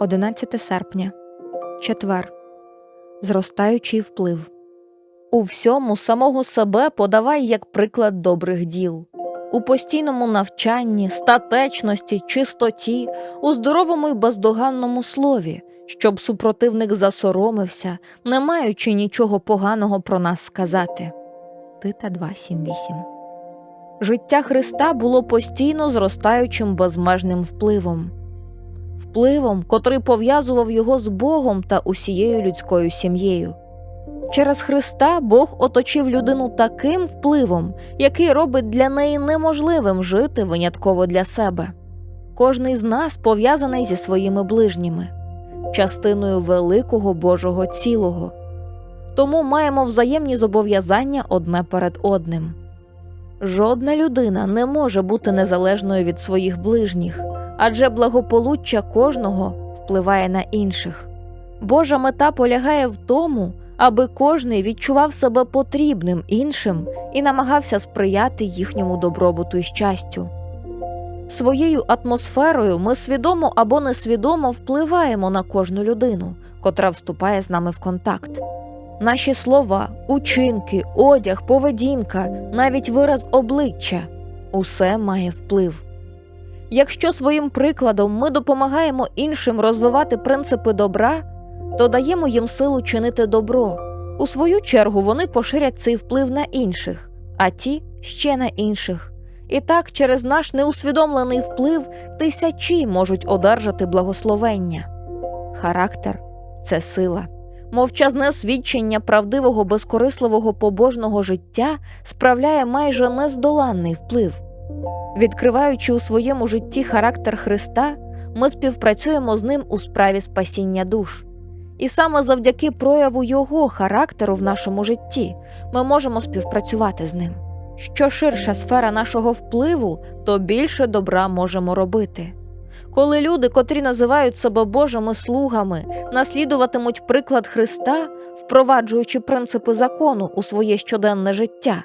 11 серпня, четвер. Зростаючий вплив. У всьому самого себе подавай як приклад добрих діл. У постійному навчанні, статечності, чистоті, у здоровому й бездоганному слові, щоб супротивник засоромився, не маючи нічого поганого про нас сказати. Тита 2.7.8. Життя Христа було постійно зростаючим безмежним впливом, впливом, котрий пов'язував його з Богом та усією людською сім'єю. Через Христа Бог оточив людину таким впливом, який робить для неї неможливим жити винятково для себе. Кожний з нас пов'язаний зі своїми ближніми, частиною великого Божого цілого. Тому маємо взаємні зобов'язання одне перед одним. Жодна людина не може бути незалежною від своїх ближніх, адже благополуччя кожного впливає на інших. Божа мета полягає в тому, аби кожний відчував себе потрібним іншим і намагався сприяти їхньому добробуту і щастю. Своєю атмосферою ми свідомо або несвідомо впливаємо на кожну людину, котра вступає з нами в контакт. Наші слова, учинки, одяг, поведінка, навіть вираз обличчя усе має вплив. Якщо своїм прикладом ми допомагаємо іншим розвивати принципи добра, то даємо їм силу чинити добро. У свою чергу вони поширять цей вплив на інших, а ті ще на інших. І так, через наш неусвідомлений вплив тисячі можуть одержати благословення. Характер це сила. Мовчазне свідчення правдивого безкорисливого побожного життя справляє майже нездоланний вплив. Відкриваючи у своєму житті характер Христа, ми співпрацюємо з ним у справі спасіння душ. І саме завдяки прояву Його характеру в нашому житті ми можемо співпрацювати з ним. Що ширша сфера нашого впливу, то більше добра можемо робити. Коли люди, котрі називають себе Божими слугами, наслідуватимуть приклад Христа, впроваджуючи принципи закону у своє щоденне життя,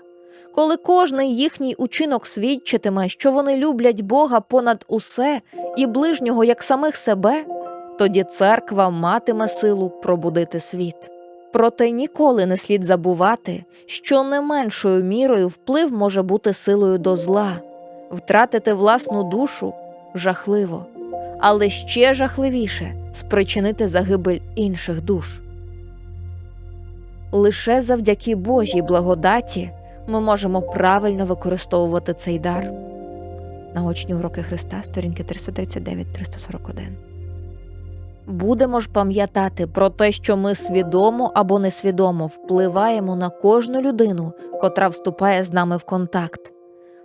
коли кожний їхній учинок свідчитиме, що вони люблять Бога понад усе і ближнього як самих себе, тоді церква матиме силу пробудити світ. Проте ніколи не слід забувати, що не меншою мірою вплив може бути силою до зла, втратити власну душу жахливо, але ще жахливіше спричинити загибель інших душ. Лише завдяки Божій благодаті ми можемо правильно використовувати цей дар. Наочні уроки Христа, сторінки 339-341. Будемо ж пам'ятати про те, що ми свідомо або несвідомо впливаємо на кожну людину, котра вступає з нами в контакт.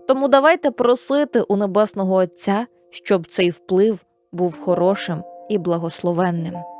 Тому давайте просити у Небесного Отця, щоб цей вплив був хорошим і благословенним.